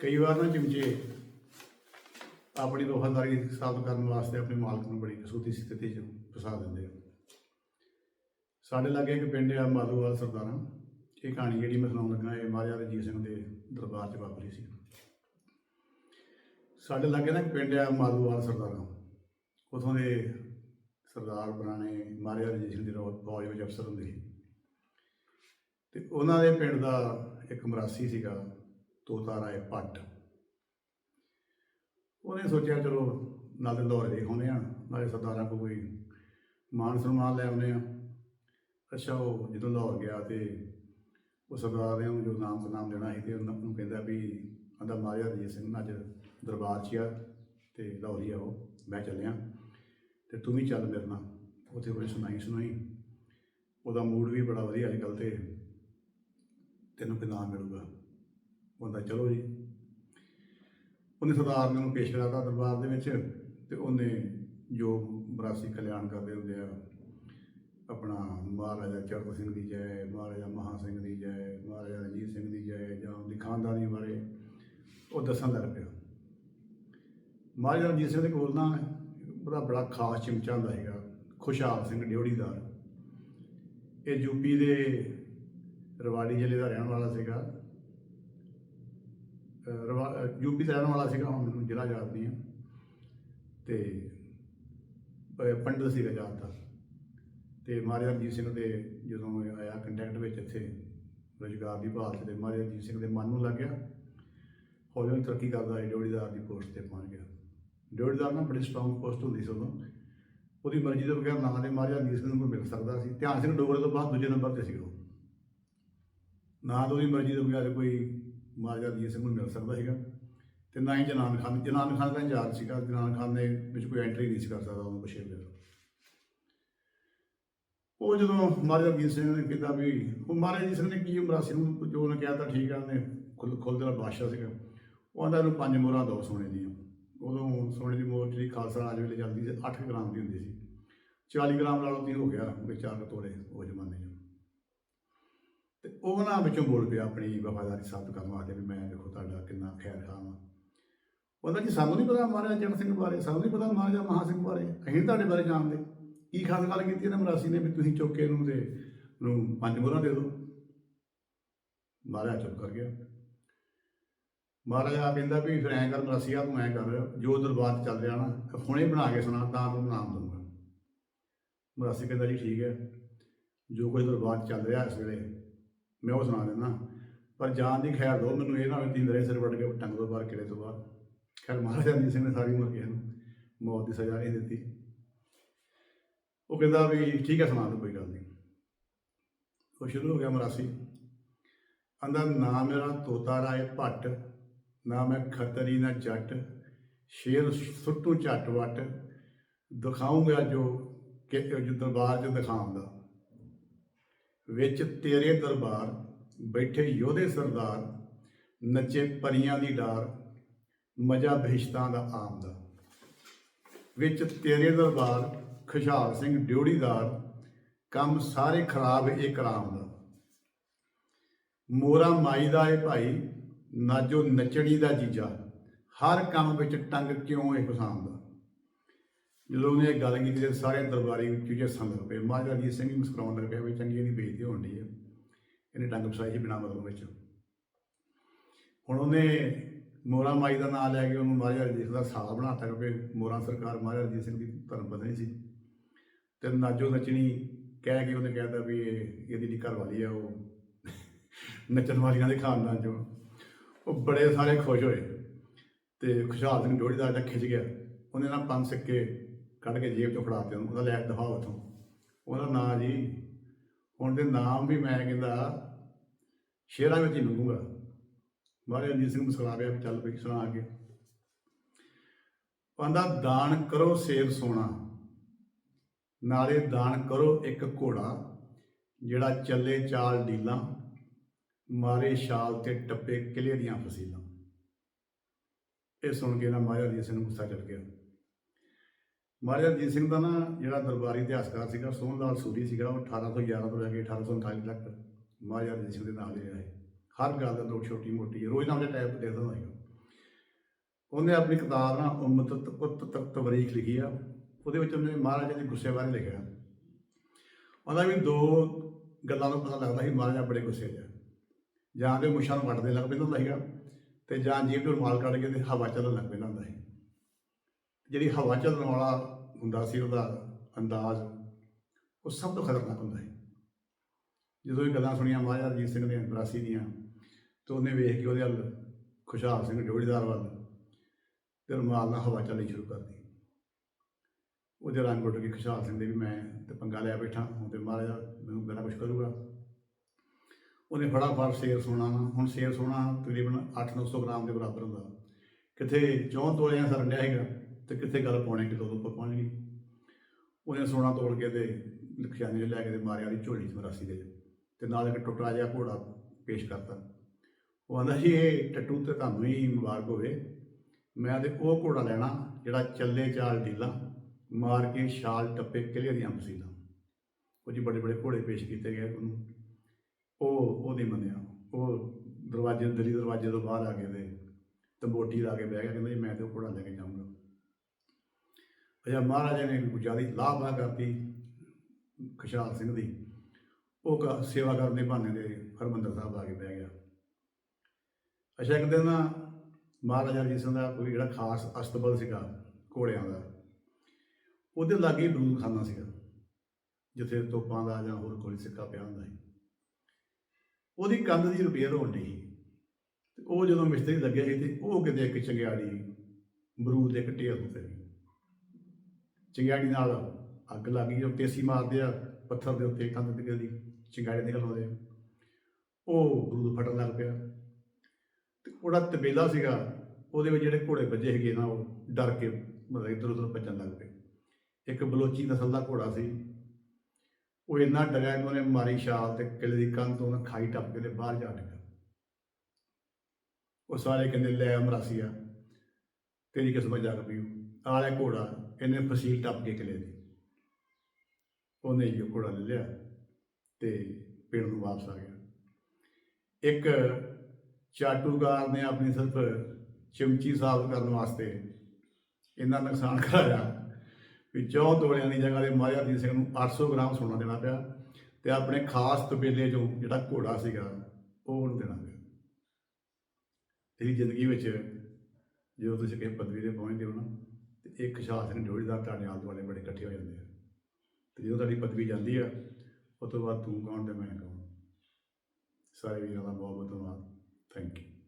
ਕਈ ਵਾਰ ਨਾ ਚਮਚੇ ਆਪਣੀ ਵਫਾਦਾਰੀ ਸਾਬਤ ਕਰਨ ਵਾਸਤੇ ਆਪਣੇ ਮਾਲਕ ਨੂੰ ਬੜੀ ਕਸੂਤੀ ਸਥਿਤੀ 'ਚ ਫਸਾ ਦਿੰਦੇ ਆ। ਸਾਡੇ ਲਾਗੇ ਇੱਕ ਪਿੰਡ ਆ ਮਾਲੂਵਾਲ ਸਰਦਾਰਾਂ। ਇਹ ਕਹਾਣੀ ਜਿਹੜੀ ਮੈਂ ਸੁਣਾਉਣ ਲੱਗਾ, ਇਹ ਮਹਾਰਾਜਾ ਰਣਜੀਤ ਸਿੰਘ ਦੇ ਦਰਬਾਰ 'ਚ ਵਾਪਰੀ ਸੀ। ਸਾਡੇ ਲਾਗੇ ਨਾ ਇੱਕ ਪਿੰਡ ਆ ਮਾਲੂਵਾਲ ਸਰਦਾਰਾਂ। ਉਥੋਂ ਦੇ ਸਰਦਾਰ ਪੁਰਾਣੇ ਮਹਾਰਾਜਾ ਰਣਜੀਤ ਸਿੰਘ ਦੇ ਰੋ- ਫੌਜ ਵਿੱਚ ਅਫਸਰ ਹੁੰਦੇ ਸੀ। ਤੇ ਉਹਨਾਂ ਦੇ ਪਿੰਡ ਦਾ ਇੱਕ ਮਰਾਸੀ ਸੀਗਾ। ਤੋਤਾ ਰਾਏ ਭੱਟ। ਉਹਨੇ ਸੋਚਿਆ, ਚਲੋ, ਨਾਲੇ ਲਾਹੌਰ ਦੇ ਹੋਣੇ ਆ, ਨਾਲੇ ਸਰਦਾਰਾਂ ਕੋਲ ਕੋਈ ਮਾਨ ਸਨਮਾਨ ਲੈ ਆਉਂਦੇ ਆ। ਅੱਛਾ, ਉਹ ਜਦੋਂ ਲਾਹੌਰ ਗਿਆ ਤੇ ਉਹ ਸਰਦਾਰ ਨੇ ਉਹਨੂੰ ਜੋ ਨਾਮ ਨਾਮ ਦੇਣਾ ਸੀ ਤੇ ਉਹਨਾਂ ਨੂੰ ਕਹਿੰਦਾ ਵੀ ਆਂਦਾ ਮਹਾਰਾਜਾ ਰਣਜੀਤ ਸਿੰਘ, ਅੱਜ ਦਰਬਾਰ 'ਚ ਆ ਤੇ ਲਾਹੌਰੀ ਆ ਉਹ, ਮੈਂ ਚੱਲਿਆ। ਤੇ ਤੂੰ ਵੀ ਚੱਲ ਮੇਰੇ ਨਾਲ। ਉੱਥੇ ਬੜੀ ਸੁਣਾਈ ਸੁਣਾਈ। ਉਹਦਾ ਮੂਡ ਵੀ ਬੜਾ ਵਧੀਆ ਅੱਜ ਕੱਲ੍ਹ ਤੇ। ਤੈਨੂੰ ਕਿ ਨਾਮ ਮਿਲੂਗਾ? ਉਹਦਾ ਚਲੋ ਜੀ। ਉਹਨੇ ਸਰਦਾਰ ਨੇ ਉਹਨੂੰ ਪੇਸ਼ ਕਰਾਤਾ ਦਰਬਾਰ ਦੇ ਵਿੱਚ ਤੇ ਉਹਨੇ ਜੋ ਬਰਾਸੀ ਕਲਿਆਣ ਕਰਦੇ ਹੁੰਦੇ ਆ, ਆਪਣਾ ਮਹਾਰਾਜਾ ਚਰਨ ਸਿੰਘ ਦੀ ਜੈ, ਮਹਾਰਾਜਾ ਮਹਾ ਸਿੰਘ ਦੀ ਜੈ, ਮਹਾਰਾਜਾ ਰਣਜੀਤ ਸਿੰਘ ਦੀ ਜੈ ਜਾਂ ਉਹਦੀ ਖਾਨਦਾਨੀ ਬਾਰੇ ਉਹ ਦੱਸਣ ਲੱਗ ਪਿਆ। ਮਹਾਰਾਜਾ ਰਣਜੀਤ ਸਿੰਘ ਦੇ ਕੋਲ ਨਾ ਉਹਦਾ ਬੜਾ ਖਾਸ ਚਮਚਾ ਹੁੰਦਾ ਹੈਗਾ ਖੁਸ਼ਹਾਲ ਸਿੰਘ ਡਿਉੜੀਦਾਰ ਇਹ ਯੂਪੀ ਦੇ ਰਵਾੜੀ ਜ਼ਿਲ੍ਹੇ ਦਾ ਰਹਿਣ ਵਾਲਾ ਸੀਗਾ। ਯੂਪੀ ਦਾ ਰਹਿਣ ਵਾਲਾ ਸੀਗਾ, ਹੁਣ ਮੈਨੂੰ ਜ਼ਿਲ੍ਹਾ ਯਾਦ ਨਹੀਂ ਹੈ। ਤੇ, ਅਹ ਪੰਡਤ ਸੀਗਾ ਦਾ। ਤੇ ਮਹਾਰਾਜਾ ਰਣਜੀਤ ਸਿੰਘ ਦੇ ਜਦੋਂ ਇਹ ਆਇਆ ਕੰਟੈਕਟ ਵਿੱਚ ਇੱਥੇ, ਰੁਜ਼ਗਾਰ ਦੀ ਭਾਲ 'ਚ ਤੇ ਮਹਾਰਾਜਾ ਰਣਜੀਤ ਸਿੰਘ ਦੇ ਮਨ ਨੂੰ ਲੱਗ ਗਿਆ। ਹੌਲੀ ਹੌਲੀ ਤਰੱਕੀ ਕਰਦਾ ਹੈ ਡਿਉੜੀਦਾਰ ਦੀ ਪੋਸਟ ਤੇ ਪਹੁੰਚ ਗਿਆ। ਡਿਉੜੀਦਾਰ ਨਾ ਬੜੀ ਸਟਰੋਂਗ ਪੋਸਟ ਹੁੰਦੀ ਸੀ ਉਦੋਂ। ਉਹਦੀ ਮਰਜ਼ੀ ਦੇ ਬਗੈਰ ਨਾ ਦੇ ਮਹਾਰਾਜਾ ਰਣਜੀਤ ਸਿੰਘ ਨੂੰ ਕੋਈ ਮਿਲ ਸਕਦਾ ਸੀ। ਧਿਆਨ ਸਿੰਘ ਡੋਗਰੇ ਤੋਂ ਬਾਅਦ ਦੂਜੇ ਨੰਬਰ ਤੇ ਸੀਗਾ ਉਹ। ਨਾ ਤਾਂ ਉਹਦੀ ਮਰਜ਼ੀ ਦੇ ਬਗੈਰ ਕੋਈ ਮਹਾਰਾਜਾ ਰਣਜੀਤ ਸਿੰਘ ਨੂੰ ਮਿਲ ਸਕਦਾ ਸੀਗਾ। ਤੇ ਨਾ ਹੀ ਜਨਾਨ ਖਾਨ ਜਨਾਨ ਖਾਨ ਦਾ ਇੰਚਾਰਜ ਸੀਗਾ, ਜਨਾਨ ਖਾਨ ਦੇ ਵਿੱਚ ਕੋਈ ਐਂਟਰੀ ਨਹੀਂ ਸੀ ਕਰ ਸਕਦਾ, ਉਹਨੂੰ ਬਸ਼ੀਰ ਦੇ ਉਹ ਜਦੋਂ ਮਹਾਰਾਜਾ ਰਣਜੀਤ ਸਿੰਘ ਨੇ ਕਿਹਾ ਵੀ, ਉਹ ਮਹਾਰਾਜਾ ਰਣਜੀਤ ਸਿੰਘ ਨੇ ਕੀ ਮਰਾਸੀ ਨੂੰ ਜੋ ਉਹਨੇ ਕਿਹਾ ਤਾਂ ਠੀਕ ਆ, ਉਹਨੇ ਖੁੱਲ ਖੁੱਲ ਦਾ ਬਾਦਸ਼ਾਹ ਸੀਗਾ। ਉਹ ਆਂਦਾ ਇਹਨੂੰ ਪੰਜ ਮੋਹਰਾਂ ਦੋ ਸੋਨੇ ਦੀਆਂ। ਉਦੋਂ ਸੋਨੇ ਦੀ ਮੋਹਰ ਜਿਹੜੀ ਖਾਲਸਾ ਰਾਜ ਵੇਲੇ ਚੱਲਦੀ ਸੀ 8 ਗ੍ਰਾਮ ਦੀ ਹੁੰਦੀ ਸੀ। 40 ਗ੍ਰਾਮ ਨਾਲੋਂ ਤੀ ਹੋ ਗਿਆ ਵੀ ਚਾਰ ਕੁ ਤੋਲੇ ਉਹ ਜ਼ਮਾਨੇ 'ਚ। ਤੇ ਉਹ ਨਾ ਵਿੱਚੋਂ ਬੋਲ ਪਿਆ ਆਪਣੀ ਵਫਾਦਾਰੀ ਸਾਬਤ ਕਰਨ ਵਾਸਤੇ ਵੀ ਮੈਂ ਦੇਖੋ ਤੁਹਾਡਾ ਕਿੰਨਾ ਖੈਰ ਖਾਂ ਉਹਦਾ ਜੀ ਸਾਨੂੰ ਨਹੀਂ ਪਤਾ ਮਹਾਰਾਜਾ ਚਰਨ ਸਿੰਘ ਬਾਰੇ, ਸਾਨੂੰ ਨਹੀਂ ਪਤਾ ਮਹਾਰਾਜਾ ਮਹਾ ਸਿੰਘ ਬਾਰੇ। ਅਸੀਂ ਤੁਹਾਡੇ ਬਾਰੇ ਜਾਣਦੇ। ਕੀ ਖਾਸ ਗੱਲ ਕੀਤੀ ਇਹਨਾਂ ਮਰਾਸੀ ਨੇ ਵੀ ਤੁਸੀਂ ਚੁੱਕ ਕੇ ਇਹਨੂੰ ਤੇ ਨੂੰ ਪੰਜ ਮੋਹਰਾਂ ਦੇ ਦਿਓ? ਮਹਾਰਾਜਾ ਚੁੱਪ ਕਰ ਗਿਆ। ਮਹਾਰਾਜਾ ਕਹਿੰਦਾ ਵੀ ਫਿਰ ਐਂ ਕਰ ਮਰਾਸੀਆ ਤੂੰ ਐਂ ਕਰ, ਜੋ ਦਰਬਾਰ 'ਚ ਚੱਲ ਰਿਹਾ ਨਾ ਹੁਣੇ ਬਣਾ ਕੇ ਸੁਣਾ, ਤਾਂ ਤੈਨੂੰ ਨਾਮ ਦਊਂਗਾ। ਮਰਾਸੀ ਕਹਿੰਦਾ ਜੀ ਠੀਕ ਹੈ, ਜੋ ਕੁਝ ਦਰਬਾਰ 'ਚ ਚੱਲ ਰਿਹਾ ਇਸ ਵੇਲੇ, ਮੈਂ ਉਹ ਸੁਣਾ ਦਿੰਦਾ। ਪਰ ਜਾਨ ਦੀ ਖੈਰ ਦੋ, ਮੈਨੂੰ ਇਹ ਨਾ ਹੋਵੇ ਤੀ ਮੇਰੇ ਸਿਰ ਵੱਟ ਕੇ ਟੰਗ ਤੋਂ ਬਾਹਰ ਕਿਲੇ ਤੋਂ ਬਾਹਰ। ਖੈਰ ਮਹਾਰਾਜਾ ਰਣਜੀਤ ਸਿੰਘ ਨੇ ਸਾਰੀ ਉਮਰ ਕਿਸੇ ਨੂੰ, ਮੌਤ ਦੀ ਸਜ਼ਾ ਨਹੀਂ ਦਿੱਤੀ। ਉਹ ਕਹਿੰਦਾ ਵੀ ਠੀਕ ਹੈ, ਸੁਣਾ ਦੋ ਕੋਈ ਗੱਲ ਨਹੀਂ। ਉਹ ਸ਼ੁਰੂ ਹੋ ਗਿਆ ਮਰਾਸੀ। ਆਂਦਾ ਨਾ ਮੇਰਾ ਤੋਤਾ ਰਾਏ ਭੱਟ, ਨਾ ਮੈਂ ਖੱਤਰੀ, ਨਾ ਜੱਟ, ਸ਼ੇਰ ਸੁੱਟੂ ਝੱਟ ਵੱਟ, ਦਿਖਾਉਂਗਾ ਜੋ ਕਿ ਜੋ ਦਰਬਾਰ 'ਚ ਦਿਖਾਉਂਦਾ। ਵਿੱਚ ਤੇਰੇ ਦਰਬਾਰ, ਬੈਠੇ ਯੋਧੇ ਸਰਦਾਰ, ਨੱਚੇ ਪਰੀਆਂ ਦੀ ਡਾਰ ਮਜਾ ਬਹਿਸ਼ਤਾਂ ਦਾ ਆਮਦਾ। ਵਿੱਚ ਤੇਰੇ ਦਰਬਾਰ, ਖੁਸ਼ਹਾਲ ਸਿੰਘ ਡਿਉੜੀਦਾਰ ਕੰਮ ਸਾਰੇ ਖਰਾਬ ਇਹ ਕਰਾਮ ਦਾ। ਮੋਰਾ ਮਾਈ ਦਾ ਏ ਭਾਈ ਨਾਜੋ ਨੱਚਣੀ ਦਾ ਜੀਜਾ, ਹਰ ਕੰਮ ਵਿੱਚ ਟੰਗ ਕਿਉਂ ਇਹ ਪਸੰਦ ਜਦੋਂ ਉਹਨੇ ਗੱਲ ਕੀਤੀ ਤੇ ਸਾਰੇ ਦਰਬਾਰੀ ਚੂਜੇ ਸੰਗ ਪਏ। ਮਹਾਰਾਜਾ ਜੀ ਸਿੰਘ ਵੀ ਮੁਸਕਰਾਉਣ ਲੱਗ ਪਿਆ ਵੀ ਚੰਗੀ ਇਹਦੀ ਬੇਇੱਜ਼ਤੀ ਹੋਣ ਡਈ ਹੈ ਇਹਨੇ ਟੰਗ ਫਸਾਈ ਸੀ ਬਿਨਾਂ ਮਤਲਬ ਵਿੱਚ। ਹੁਣ ਉਹਨੇ ਮੋਰਾ ਮਾਈ ਦਾ ਨਾਮ ਲੈ ਕੇ ਉਹਨੂੰ ਮਹਾਰਾਜਾ ਰਣਜੀਤ ਸਿੰਘ ਦਾ ਸਾਲਾ ਬਣਾਤਾ ਕਿਉਂਕਿ ਮੋਰਾ ਸਰਕਾਰ ਮਹਾਰਾਜਾ ਰਣਜੀਤ ਸਿੰਘ ਦੀ ਧਰਮ ਪਤਨੀ ਸੀ। ਤੇ ਨਾਜੋ ਨੱਚਣੀ ਕਹਿ ਕੇ ਉਹਨੇ ਕਹਿਤਾ ਵੀ ਇਹਦੀ ਜਿਹੜੀ ਘਰ ਵਾਲੀ ਆ ਉਹ ਨੱਚਣ ਵਾਲੀਆਂ ਦੇ ਖਾਨਦਾਨ ਚੋਂ। ਉਹ ਬੜੇ ਸਾਰੇ ਖੁਸ਼ ਹੋਏ ਤੇ ਖੁਸ਼ਹਾਲ ਸਿੰਘ ਡੋੜੀ ਦਾ ਖਿੱਚ ਗਿਆ। ਉਹਨੇ ਨਾ ਪੰਜ ਸਿੱਕੇ ਕੱਢ ਕੇ ਜੇਬ ਚੋਂ ਫੜਾ ਦਿੱਤੇ ਉਹਨੂੰ, ਉਹਦਾ ਲੈ ਦਫਾ ਉਥੋਂ ਉਹਦਾ ਨਾਂ ਜੀ, ਹੁਣ ਦੇ ਨਾਮ ਵੀ ਮੈਂ ਕਹਿੰਦਾ, ਸ਼ੇਰਾਂ ਵਿੱਚ ਹੀ ਲੰਘੂਗਾ ਮਹਾਰਾਜ ਰਣਜੀਤ ਸਿੰਘ ਮੁਸਕਰਾ ਪਿਆ ਵੀ ਚੱਲ ਬਈ ਸੁਣਾ ਕੇ ਕਹਿੰਦਾ ਦਾਨ ਕਰੋ ਸੇਬ ਸੋਨਾ, ਨਾਲੇ ਦਾਨ ਕਰੋ ਇੱਕ ਘੋੜਾ ਜਿਹੜਾ ਚੱਲੇ ਚਾਲ ਡੀਲਾਂ, ਮਾਰੇ ਛਾਲ ਤੇ ਟੱਪੇ ਕਿਲੇ ਦੀਆਂ ਫਸੀਲਾਂ। ਇਹ ਸੁਣ ਕੇ ਨਾ ਮਹਾਰਾਜਾ ਰਣਜੀਤ ਸਿੰਘ ਨੂੰ ਗੁੱਸਾ ਚੜ ਗਿਆ। ਮਹਾਰਾਜਾ ਰਣਜੀਤ ਸਿੰਘ ਦਾ ਨਾ ਜਿਹੜਾ ਦਰਬਾਰੀ ਇਤਿਹਾਸਕਾਰ ਸੀਗਾ ਸੋਹਣ ਲਾਲ ਸੂਰੀ ਸੀਗਾ, ਉਹ 1811 ਤੋਂ ਲੈ ਕੇ 1839 ਤੱਕ ਮਹਾਰਾਜਾ ਰਣਜੀਤ ਸਿੰਘ ਦੇ ਨਾਲ ਹੀ ਰਿਹਾ ਹੈ ਹਰ ਗੱਲ ਦਾ ਲੋਕ ਛੋਟੀ ਮੋਟੀ ਰੋਜ਼ ਦੇ ਟਾਈਪ ਦੇ ਦਿੰਦਾ ਸੀਗਾ ਉਹਨੇ ਆਪਣੀ ਕਿਤਾਬ ਨਾ ਉਮਤ ਤਕ ਤਵਰੀਖ ਲਿਖੀ ਆ। ਉਹਦੇ ਵਿੱਚ ਉਹਨੇ ਮਹਾਰਾਜਾ ਦੇ ਗੁੱਸੇ ਬਾਰੇ ਲਿਖਿਆ। ਉਹਦਾ ਵੀ ਦੋ ਗੱਲਾਂ ਤੋਂ ਪਤਾ ਲੱਗਦਾ ਸੀ, ਮਹਾਰਾਜਾ ਬੜੇ ਗੁੱਸੇ 'ਚ ਜਾਂ ਤੇ ਮੁੱਛਾਂ ਨੂੰ ਵੱਟਦੇ ਲੱਗ ਪੈਂਦਾ ਹੁੰਦਾ ਸੀਗਾ ਤੇ ਜਾਂ ਜੀਭ ਤੋਂ ਰੁਮਾਲ ਕੱਢ ਕੇ ਤੇ ਹਵਾ ਚੱਲਣ ਲੱਗ ਪੈਂਦਾ ਹੁੰਦਾ ਸੀ। ਜਿਹੜੀ ਹਵਾ ਚੱਲਣ ਵਾਲਾ ਹੁੰਦਾ ਸੀ, ਉਹਦਾ ਅੰਦਾਜ਼ ਉਹ ਸਭ ਤੋਂ ਖਤਰਨਾਕ ਹੁੰਦਾ ਸੀ। ਜਦੋਂ ਇਹ ਗੱਲਾਂ ਸੁਣੀਆਂ ਮਹਾਰਾਜਾ ਰਣਜੀਤ ਸਿੰਘ ਦੀਆਂ, ਬਰਾਸੀ ਦੀਆਂ ਤੇ ਉਹਨੇ ਵੇਖ ਕੇ ਉਹਦੇ ਵੱਲ ਖੁਸ਼ਹਾਲ ਸਿੰਘ ਜੋੜੀਦਾਰ ਵੱਲ ਤੇ ਰੁਮਾਲ ਨਾਲ ਹਵਾ ਚੱਲਣੀ ਸ਼ੁਰੂ ਕਰਦੀ। ਉਹਦੇ ਰੰਗ ਉੱਡ ਕੇ ਖੁਸ਼ਹਾਲ ਸਿੰਘ ਦੇ ਵੀ ਮੈਂ ਤੇ ਪੰਗਾ ਲਿਆ ਬੈਠਾ, ਹੁਣ ਤੇ ਮਹਾਰਾਜਾ ਮੈਨੂੰ ਬੜਾ ਕੁਛ ਕਰੂਗਾ। ਉਹਨੇ ਫਟਾਫਟ ਸ਼ੇਰ ਸੋਨਾ, ਹੁਣ ਸ਼ੇਰ ਸੋਨਾ ਤਕਰੀਬਨ 8-900 ਗ੍ਰਾਮ ਦੇ ਬਰਾਬਰ ਹੁੰਦਾ। ਕਿੱਥੇ ਚੌਂ ਤੋਲਿਆਂ ਸਰ ਡਿਆ ਹੈਗਾ ਤੇ ਕਿੱਥੇ ਗੱਲ ਪੌਣੇ ਕਿਲੋ ਤੋਂ ਉੱਪਰ ਪਹੁੰਚ ਗਈ। ਉਹਨੇ ਸੋਨਾ ਤੋੜ ਕੇ ਤੇ ਖਜ਼ਾਨੇ 'ਚ ਲੈ ਕੇ ਤੇ ਮਾਰਿਆ ਉਹਦੀ ਝੋਲੀ 'ਚ ਮਰਾਸੀ ਦੇ ਤੇ ਨਾਲ ਇੱਕ ਟੁੱਟਾ ਜਿਹਾ ਘੋੜਾ ਪੇਸ਼ ਕਰਤਾ। ਉਹ ਆਂਦਾ ਜੀ, ਇਹ ਟੱਟੂ ਤੇ ਤੁਹਾਨੂੰ ਹੀ ਮੁਬਾਰਕ ਹੋਵੇ। ਮੈਂ ਤੇ ਉਹ ਘੋੜਾ ਲੈਣਾ ਜਿਹੜਾ ਚੱਲੇ ਚਾਲ ਢੀਲਾ, ਮਾਰ ਕੇ ਛਾਲ ਟੱਪੇ ਕਿਲੇ ਦੀਆਂ ਮਸੀਲਾਂ ਉਹ ਜੀ ਬੜੇ ਬੜੇ ਘੋੜੇ ਪੇਸ਼ ਕੀਤੇ ਗਏ ਉਹਨੂੰ। ਉਹ ਉਹ ਨਹੀਂ ਮੰਨਿਆ। ਉਹ ਦਰਵਾਜ਼ੇ, ਦਲੀ ਦਰਵਾਜ਼ੇ ਤੋਂ ਬਾਹਰ ਆ ਕੇ ਤੇ ਤੰਬੋਟੀ ਲਾ ਕੇ ਬਹਿ ਗਿਆ, ਕਹਿੰਦਾ ਜੀ ਮੈਂ ਤੇ ਉਹ ਘੋੜਾ ਲੈ ਕੇ ਜਾਊਂਗਾ। ਅਜਾ ਮਹਾਰਾਜਾ ਨੇ ਗੁਜਾਰੀ ਲਾਭਾ ਕਰਤੀ ਖੁਸ਼ਹਾਲ ਸਿੰਘ ਦੀ। ਉਹ ਕ- ਸੇਵਾ ਕਰਨ ਦੇ ਬਹਾਨੇ ਦੇ ਹਰਮੰਦਰ ਸਾਹਿਬ ਆ ਕੇ ਬਹਿ ਗਿਆ। ਅੱਛਾ, ਇੱਕ ਦਿਨ ਨਾ ਮਹਾਰਾਜਾ ਰਣਜੀਤ ਸਿੰਘ ਦਾ ਕੋਈ ਜਿਹੜਾ ਖਾਸ ਅਸਤਬਲ ਸੀਗਾ ਘੋੜਿਆਂ ਦਾ, ਉਹਦੇ ਲਾਗੇ ਬਰੂਦ ਖਾਨਾ ਸੀਗਾ, ਜਿੱਥੇ ਤੋਪਾਂ ਦਾ ਜਾਂ ਹੋਰ ਕੋਈ ਸਿੱਕਾ ਪਿਆ ਹੁੰਦਾ ਸੀ। ਉਹਦੀ ਕੰਧ ਦੀ ਰਿਪੇਅਰ ਹੋਣ ਡਈ ਸੀ। ਤੇ ਉਹ ਜਦੋਂ ਮਿਸਤਰੀ ਲੱਗਿਆ ਸੀ ਤੇ ਉਹ ਕਿਤੇ ਇੱਕ ਚੰਗਿਆੜੀ ਬਰੂਦ ਦੇ ਇੱਕ ਢੇਰ ਉੱਤੇ ਸੀ। ਚੰਗਿਆੜੀ ਨਾਲ ਅੱਗ ਲੱਗ ਗਈ, ਉਹ ਤੇਸੀ ਮਾਰਦੇ ਆ, ਪੱਥਰ ਦੇ ਉੱਤੇ ਕੰਧ ਤੇ ਦੀ ਚੰਗਿਆੜੀ ਨਿਕਲ ਆਉਂਦੇ ਆ। ਉਹ ਬਰੂਦ ਫਟਣ ਲੱਗ ਪਿਆ। ਉਹਦਾ ਤਬੇਲਾ ਸੀਗਾ, ਉਹਦੇ ਵਿੱਚ ਜਿਹੜੇ ਘੋੜੇ ਵੱਜੇ ਹੈਗੇ ਨਾ, ਉਹ ਡਰ ਕੇ ਮਤਲਬ ਇੱਧਰ ਉੱਧਰ ਭੱਜਣ ਲੱਗ ਪਏ। ਇੱਕ ਬਲੋਚੀ ਨਸਲ ਦਾ ਘੋੜਾ ਸੀ। ਉਹ ਇੰਨਾ ਡਰਿਆ ਕਿ ਉਹਨੇ ਮਾਰੀ ਛਾਲ ਤੇ ਕਿਲੇ ਦੀ ਕੰਧ ਤੋਂ ਉਹਨੇ ਖਾਈ ਟੱਪ ਕੇ ਤੇ ਬਾਹਰ ਜਾ ਡਿੱਗਾ ਉਹ ਸਾਰੇ ਕਹਿੰਦੇ, ਲੈ ਅਮਰਾਸੀਆ ਤੇਰੀ ਕਿਸਮਤ ਜਾਗ ਪਈ ਆਲੇ ਘੋੜਾ ਇਹਨੇ ਫਸੀਲ ਟੱਪ ਕੇ ਕਿਲੇ ਦੀ ਉਹਨੇ ਜੀ ਘੋੜਾ ਲੈ ਲਿਆ ਤੇ ਪਿੰਡ ਨੂੰ ਵਾਪਸ ਆ ਗਿਆ। ਇੱਕ ਚਾਟੂਕਾਰ ਨੇ ਆਪਣੀ ਸਿਰਫ ਚਮਚੀ ਸਾਫ਼ ਕਰਨ ਵਾਸਤੇ ਇੰਨਾ ਨੁਕਸਾਨ ਕਰਾਇਆ ਵੀ ਚੌਂ ਤੋਲਿਆਂ ਦੀ ਜਗ੍ਹਾ ਤੇ ਮਹਾਰਾਜਾ ਦੀ ਸਿੰਘ ਨੂੰ 800 ਗ੍ਰਾਮ ਸੋਨਾ ਦੇਣਾ ਪਿਆ ਤੇ ਆਪਣੇ ਖਾਸ ਤਬੇਲੇ ਚੋਂ ਜਿਹੜਾ ਘੋੜਾ ਸੀਗਾ, ਉਹ ਉਹਨੂੰ ਦੇਣਾ ਪਿਆ। ਤੇਰੀ ਜ਼ਿੰਦਗੀ ਵਿੱਚ ਜਦੋਂ ਤੁਸੀਂ ਕਿਸੇ ਪਦਵੀ ਤੇ ਪਹੁੰਚਦੇ ਹੋ ਨਾ, ਤੇ ਇੱਕ ਸ਼ਾਸਨ ਸਿੰਘ ਜੋੜੀਦਾਰ ਤੁਹਾਡੇ ਆਲੇ ਦੁਆਲੇ ਬੜੇ ਇਕੱਠੇ ਹੋ ਜਾਂਦੇ ਆ। ਤੇ ਜਦੋਂ ਤੁਹਾਡੀ ਪਦਵੀ ਜਾਂਦੀ ਆ, ਉਸ ਤੋਂ ਬਾਅਦ ਤੂੰ ਕੌਣ ਤੇ ਮੈਂ ਕੌਣ? ਸਾਰੇ ਵੀਰਾਂ ਦਾ ਬਹੁਤ ਬਹੁਤ ਧੰਨਵਾਦ। Thank you.